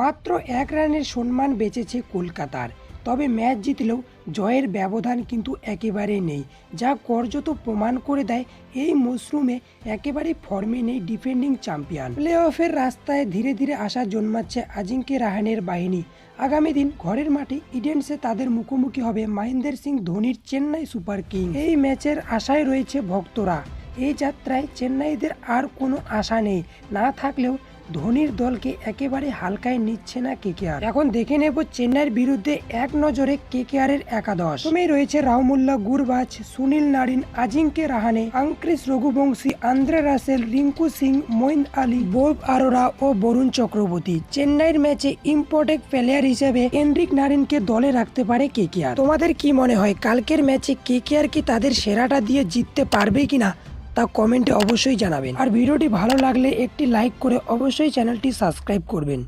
মাত্র এক রানের সম্মান বেঁচেছে কলকাতার। তবে ম্যাচ জিতলেও জয়ের ব্যবধান কিন্তু একেবারেই নেই, যা কার্যত প্রমাণ করে দেয় এই মশরুমে একেবারে ফর্মে নেই ডিফেন্ডিং চ্যাম্পিয়ন। প্লে অফের রাস্তায় ধীরে ধীরে আশা জন্মাচ্ছে আজিঙ্কে রাহানের বাহিনী। আগামী দিন ঘরের মাঠে ইডেন্সে তাদের মুখোমুখি হবে মহেন্দ্র সিং ধোনির চেন্নাই সুপার কিং এই ম্যাচের আশায় রয়েছে ভক্তরা। এই যাত্রায় চেন্নাইদের আর কোনো আশা নেই, না থাকলেও ধোনির দলকে একেবারে হালকায় নিচ্ছে না কেকেআর। এখন দেখে নেব চেন্নাইয়ের বিরুদ্ধে এক নজরে কেকেআর এর একাদশ। প্রথমেই রয়েছে Rahmanullah Gurbaz, Sunil Narine Ajinkya Rahane Angkrish Raghuvanshi, Andre Russell, Rinku Singh, Moeen Ali, Bob Arora ও বরুণ চক্রবর্তী। চেন্নাইয়ের ম্যাচে ইম্পর্টেন্ট প্লেয়ার হিসেবে এনরিক নারিনকে দলে রাখতে পারে কেকেআর। তোমাদের কি মনে হয়, কালকের ম্যাচে কেকেআর কি তাদের সেরাটা দিয়ে জিততে পারবে কিনা? তা কমেন্টে অবশ্যই জানাবেন। আর ভিডিওটি ভালো লাগলে একটি লাইক করে অবশ্যই চ্যানেলটি সাবস্ক্রাইব করবেন।